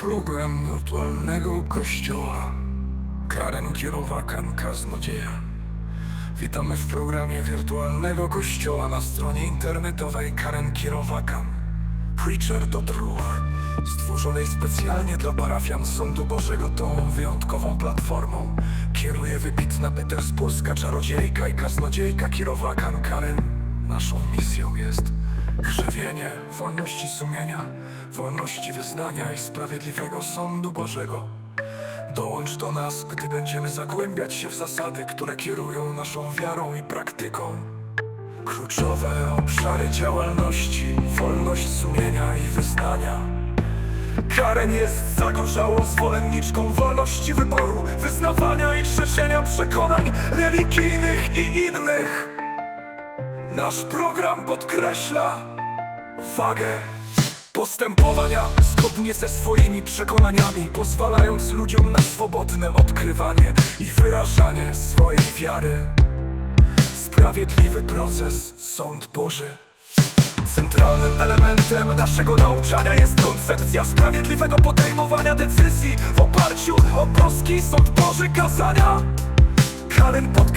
Program wirtualnego kościoła. Karen Kierowakan, kaznodzieja. Witamy w programie wirtualnego kościoła na stronie internetowej Karen Kierowakan. Preacher.ru Stworzonej specjalnie dla parafian Sądu Bożego tą wyjątkową platformą kieruje wybitna petersburska czarodziejka i kaznodziejka Kierowakan Karen. Naszą misją jest krzewienie wolności sumienia, wolności wyznania i sprawiedliwego Sądu Bożego. Dołącz do nas, gdy będziemy zagłębiać się w zasady, które kierują naszą wiarą i praktyką. Kluczowe obszary działalności, wolność sumienia i wyznania. Karen jest zagorzałą zwolenniczką wolności wyboru, wyznawania i szerzenia przekonań religijnych i innych. Nasz program podkreśla wagę postępowania zgodnie ze swoimi przekonaniami, pozwalając ludziom na swobodne odkrywanie i wyrażanie swojej wiary. Sprawiedliwy proces, sąd Boży. Centralnym elementem naszego nauczania jest koncepcja sprawiedliwego podejmowania decyzji w oparciu o boski sąd Boży kazania.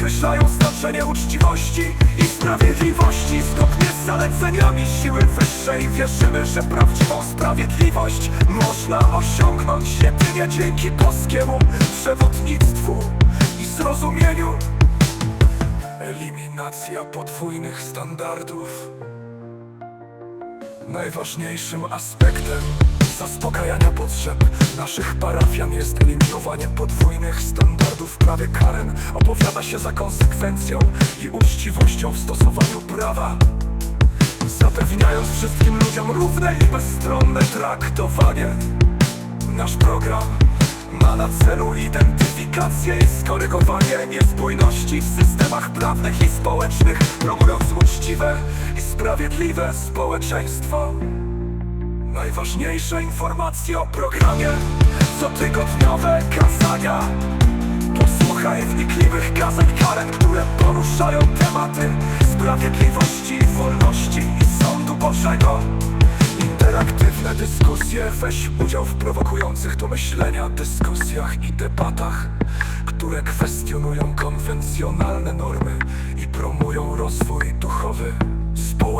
Podkreślają znaczenie uczciwości i sprawiedliwości zgodnie z zaleceniami siły wyższej. Wierzymy, że prawdziwą sprawiedliwość można osiągnąć jedynie dzięki boskiemu przewodnictwu i zrozumieniu. Eliminacja podwójnych standardów. Najważniejszym aspektem zaspokajania potrzeb naszych parafian jest eliminowanie podwójnych standardów. Prawie Karen opowiada się za konsekwencją i uczciwością w stosowaniu prawa. Zapewniając wszystkim ludziom równe i bezstronne traktowanie. Nasz program ma na celu identyfikację i skorygowanie niespójności w systemach prawnych i społecznych, promując uczciwe i sprawiedliwe społeczeństwo. Najważniejsze informacje o programie, cotygodniowe kazania. Posłuchaj wnikliwych kazań Karen, które poruszają tematy sprawiedliwości, wolności i sądu Bożego. Interaktywne dyskusje, weź udział w prowokujących do myślenia dyskusjach i debatach, które kwestionują konwencjonalne normy i promują rozwój duchowy.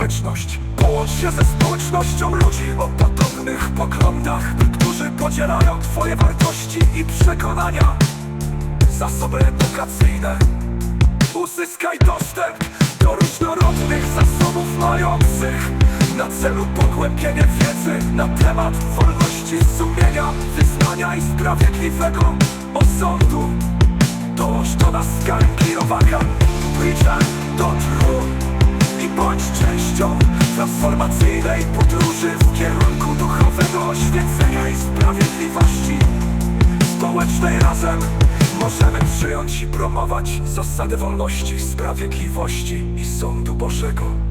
Społeczność. Połącz się ze społecznością ludzi o podobnych poglądach, którzy podzielają Twoje wartości i przekonania. Zasoby edukacyjne. Uzyskaj dostęp do różnorodnych zasobów mających na celu pogłębienie wiedzy na temat wolności sumienia, wyznania i sprawiedliwego osądu. Dołącz do nas Karen Owaka, Preacher.ru i sprawiedliwości społecznej razem możemy przyjąć i promować zasady wolności, sprawiedliwości i sądu Bożego.